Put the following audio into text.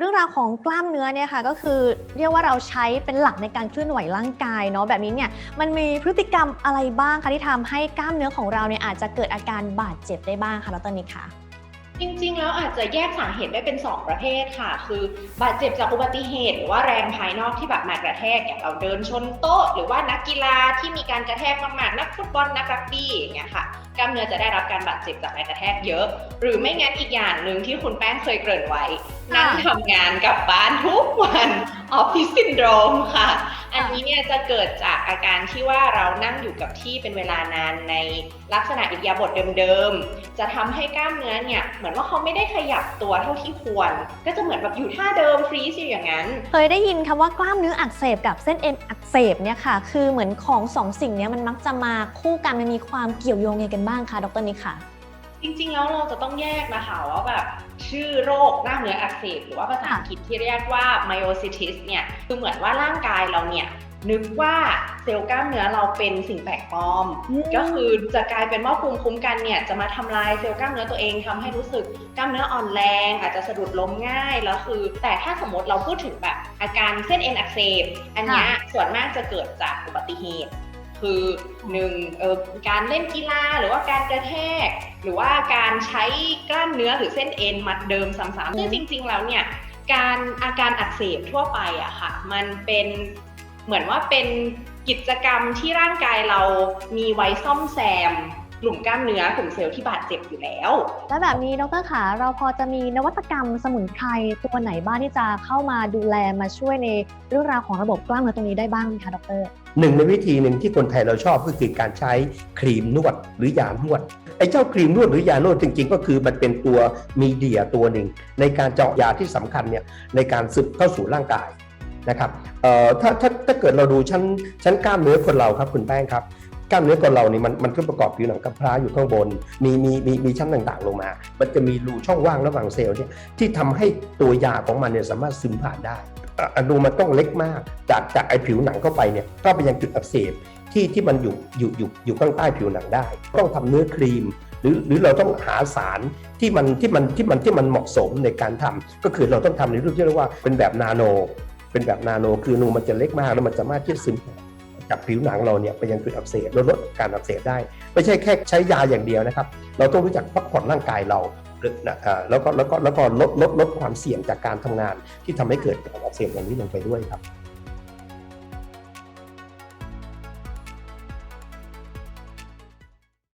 เรื่องราวของกล้ามเนื้อเนี่ยค่ะก็คือเรียกว่าเราใช้เป็นหลักในการเคลื่อนไหวร่างกายเนาะแบบนี้เนี่ยมันมีพฤติกรรมอะไรบ้างคะที่ทำให้กล้ามเนื้อของเราเนี่ยอาจจะเกิดอาการบาดเจ็บได้บ้างคะแล้วตอนนี้ค่ะ จริงๆ แล้วอาจจะแยกสาเหตุได้เป็น 2 ประเภทค่ะ คือบาดเจ็บจากอุบัติเหตุ หรือว่าแรงภายนอกที่แบบมากระแทกอย่างเราเดินชนโต๊ะ หรือว่านักกีฬาที่มีการกระแทกมากๆนักฟุตบอลนักรักบี้อย่างเงี้ยค่ะกล้ามเนื้อจะได้รับการบาดเจ็บจากแรงกระแทกเยอะ หรือไม่งั้นอีกอย่างหนึ่งที่คุณแป้งเคยเกริ่นไว้นั่งทำงานกับบ้านทุกวันออฟฟิศซินโดรมค่ะ อันนี้เนี่ยจะเกิดจากอาการที่ว่าเรานั่งอยู่กับที่เป็นเวลานานในลักษณะอิริยาบถเดิมๆ จะทำให้กล้ามเนื้อเนี่ยเหมือนว่าเขาไม่ได้ขยับตัวเท่าที่ควร ก็จะเหมือนแบบอยู่ท่าเดิมฟรีซอยู่อย่างนั้น เคยได้ยินคำว่ากล้ามเนื้ออักเสบกับเส้นเอ็นอักเสบเนี่ยค่ะ คือเหมือนของสองสิ่งเนี้ยมันมักจะมาคู่กันมันมีความเกี่ยวโยงยังไงกันบ้างคะดรนิค่ะ จริงๆ แล้วเราจะต้องแยกนะคะว่าแบบชื่อโรคกล้ามเนื้ออักเสบหรือว่าภาษาอังกฤษที่เรียกว่า myositis เนี่ยคือเหมือนว่าร่างกายเราเนี่ยนึกว่าเซลล์กล้ามเนื้อเราเป็นสิ่งแปลกปลอมอืมก็คือจะกลายเป็นว่าภูมิคุ้มกันเนี่ยจะมาทำลายเซลล์กล้ามเนื้อตัวเองทำให้รู้สึกกล้ามเนื้ออ่อนแรง อาจจะสะดุดล้มง่ายแล้วคือ แต่ถ้าสมมติเราพูดถึงแบบอาการเส้นเอ็นอักเสบอันเนี้ยส่วนมากจะเกิดจากอุบัติเหตุ คือหนึ่งการเล่นกีฬาหรือว่าการกระแทก หรือว่าการใช้กล้ามเนื้อหรือเส้นเอ็นมัดเดิมซ้ำๆซึ่งจริง ๆ แล้วเนี่ยการอาการอักเสบทั่วไปอะค่ะ มันเป็นเหมือนว่าเป็นกิจกรรมที่ร่างกายเรามีไว้ซ่อมแซม กลุ่มกล้ามเนื้อกลุ่มเซลล์ที่บาดเจ็บอยู่แล้ว แล้วแบบนี้ดรขาเราพอจะมีนวัตกรรมสมุนไพรตัวไหนบ้างที่จะเข้ามาดูแลมาช่วยในเรื่องราวของระบบกล้ามเนื้อตรงนี้ได้บ้างไหมคะดรหนึ่งในวิธีหนึ่งที่คนไทยเราชอบก็คือการใช้ครีมนวดหรือยานวดไอ้เจ้าครีมนวดหรือยานวดจริงๆ ก็คือมันเป็นตัวมีเดียตัวหนึ่ง ในการเจาะยาที่สำคัญเนี่ยในการซึมเข้าสู่ร่างกายนะครับเอ่อถ้าถ้าถ้าเกิดเราดูชั้นชั้นกล้ามเนื้อคนเราครับคุณแป้งครับ กล้ามเนื้อคนเรานี่มันมันก็ประกอบผิวหนังกำพร้าอยู่ข้างบน มีมีมีมีชั้นต่างๆ ลงมา มันจะมีรูช่องว่างระหว่างเซลล์เนี่ยที่ทำให้ตัวยาของมันเนี่ยสามารถซึมผ่านได้ออนูมันต้องเล็กมาก จากจากไอผิวหนังเข้าไปเนี่ยก็ไปยังจุดอักเสบที่ที่มันอยู่อยู่อยู่อยู่ข้างใต้ผิวหนังได้ ต้องทำเนื้อครีม หรือหรือเราต้องหาสารที่มันที่มันที่มันที่มันเหมาะสมในการทำก็คือเราต้องทำในรูปที่เรียกว่าเป็นแบบนาโน เป็นแบบนาโนคือนูมันจะเล็กมากแล้วมันสามารถที่จะซึม จากผิวหนังเราเนี่ยไปยังจุดอักเสบลดลดการอักเสบได้ ไม่ใช่แค่ใช้ยาอย่างเดียวนะครับ เราต้องรู้จักพักผ่อนร่างกายเราแล้วก็แล้วก็แล้วก็ลดลดลดความเสี่ยงจากการทำงานที่ทำให้เกิดการอักเสบอย่างนี้ลงไปด้วยครับ